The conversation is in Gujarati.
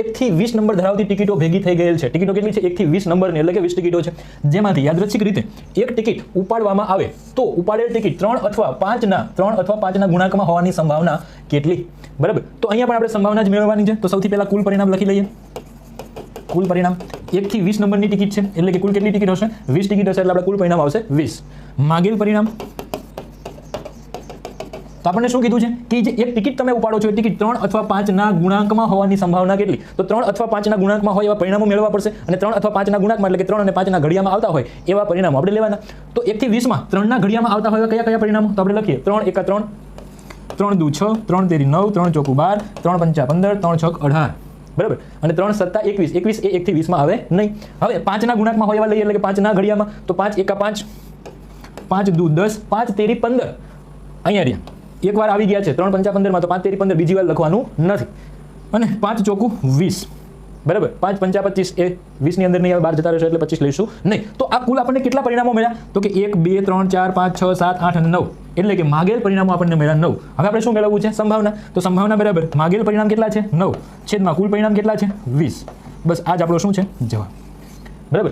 એકથી વીસ નંબર ધરાવતી ટિકિટો ભેગી થઈ ગયેલ છે. ટિકિટો કેટલી છે? એકથી વીસ નંબરની એટલે કે વીસ ટિકિટો છે. જેમાંથી યાદૃચ્છિક રીતે એક ટિકિટ ઉપાડવામાં આવે તો ઉપાડેલ ટિકિટ ત્રણ અથવા પાંચના, ત્રણ અથવા પાંચના ગુણાંકમાં હોવાની સંભાવના કેટલી? બરાબર? તો અહીંયા પણ આપણે સંભાવના જ મેળવવાની છે. તો સૌથી પહેલા કુલ પરિણામ લખી લઈએ. કુલ પરિણામ એકથી વીસ નંબરની ટિકિટ છે. એટલે કે કુલ કેટલી ટિકિટ હશે? વીસ ટિકિટ હશે, એટલે આપણે કુલ પરિણામ આવશે વીસ. માગેલ પરિણામ તો આપણને શું કીધું છે? કે જે એક ટિકિટ તમે ઉપાડો છો, એ ટિકિટ ત્રણ અથવા પાંચના ગુણાંકમાં હોવાની સંભાવના કેટલી? તો ત્રણ અથવા પાંચના ગુણાંકમાં હોય એવા પરિણામો મેળવવા પડશે અને ત્રણ અથવા પાંચના ગુણાંકમાં, એટલે કે ત્રણ અને પાંચના ઘડિયામાં આવતા હોય એવા પરિણામો આપણે લેવાના. તો એકથી વીસમાં ત્રણના ઘડિયામાં આવતા હોય કયા કયા પરિણામો? તો આપણે લખીએ. ત્રણ એકા ત્રણ ત્રણ દુ છ, ત્રણ તેરી નવ, ત્રણ ચોકુ બાર, ત્રણ પંચા પંદર, ત્રણ છક અઢાર. બરાબર? અને ત્રણ સત્તા એકવીસ. એકવીસ એ એકથી વીસમાં આવે નહીં. હવે પાંચના ગુણાંકમાં હોય એવા લઈએ, એટલે કે પાંચના ઘડિયામાં. તો પાંચ એકા પાંચ પાંચ દુ દસ, પાંચ તેરી પંદર. અહીંયા રહ્યા. એક વાર આવી ગયા છે, ત્રણ પંચા પંદરમાં તો પાંચ તેરી પંદર બીજી વાર લખવાનું નથી. અને પાંચ ચોખ્ખું વીસ. બરાબર? પાંચ પંચા પચીસ એ વીસની અંદર નહીં આવે બહાર જતા રહેશે એટલે પચીસ લઈશું નહીં. તો આ કુલ આપણને કેટલા પરિણામો મળ્યા? તો કે એક, બે, ત્રણ, ચાર, પાંચ, છ, સાત, આઠ અને નવ. એટલે કે માગેલ પરિણામો આપણને મળ્યા નવ. હવે આપણે શું મેળવવું છે? સંભાવના. તો સંભાવના બરાબર. માગેલ પરિણામ કેટલા છે? નવ. છેદમાં કુલ પરિણામ કેટલા છે? વીસ. બસ આજ આપણો શું છે? જવાબ. બરાબર?